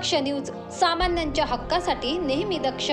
दक्ष news सामान्यांच्या हक्कासाठी नेहमी दक्ष.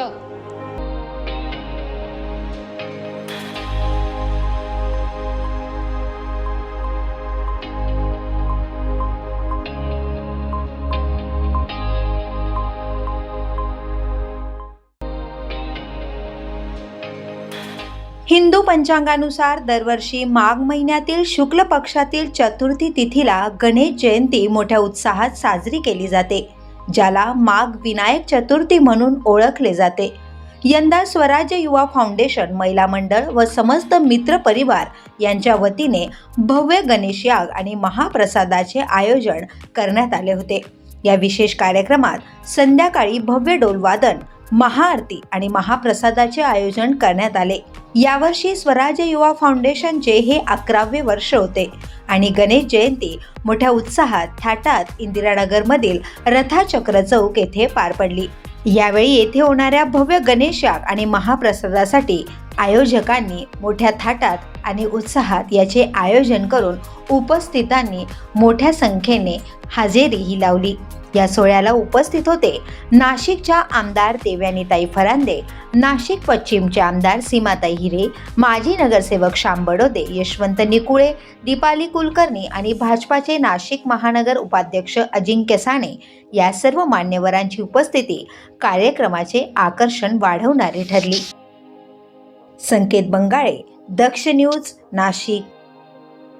हिंदू पंचांगानुसार दरवर्षी माघ महिन्यातील शुक्ल पक्षातील चतुर्थी तिथीला गणेश जयंती मोठ्या उत्साहात साजरी केली जाते. ज्याला माघ विनायक चतुर्थी म्हणून ओळखले जाते. यंदा स्वराज्य युवा फाउंडेशन महिला मंडळ व समस्त मित्र परिवार यांच्या वतीने भव्य गणेश याग आणि महाप्रसादाचे आयोजन करण्यात आले होते. या विशेष कार्यक्रमात संध्याकाळी भव्य डोलवादन महाआरती आणि महाप्रसादाचे आयोजन करण्यात आले. यावर्षी स्वराज्य युवा फाउंडेशनचे हे अकरावे वर्ष होते. आणि गणेश जयंती मोठ्या उत्साहात थाटात इंदिरानगरमधील रथाचक्र चौक येथे पार पडली. यावेळी येथे होणाऱ्या भव्य गणेश याग आणि महाप्रसादासाठी आयोजकांनी मोठ्या थाटात आणि उत्साहात याचे आयोजन करून उपस्थितांनी मोठ्या संख्येने हजेरीही लावली. या सोहळ्याला उपस्थित होते नाशिकच्या आमदार देव्यानीताई फरांदे नाशिक पश्चिमचे आमदार सीमाताई हिरे माजी नगरसेवक श्याम बडोदे यशवंत निकुळे दीपाली कुलकर्णी आणि भाजपाचे नाशिक महानगर उपाध्यक्ष अजिंक्य साने या सर्व मान्यवरांची उपस्थिती कार्यक्रमाचे आकर्षण वाढवणारी ठरली. संकेत बंगाळे दक्ष न्यूज नाशिक.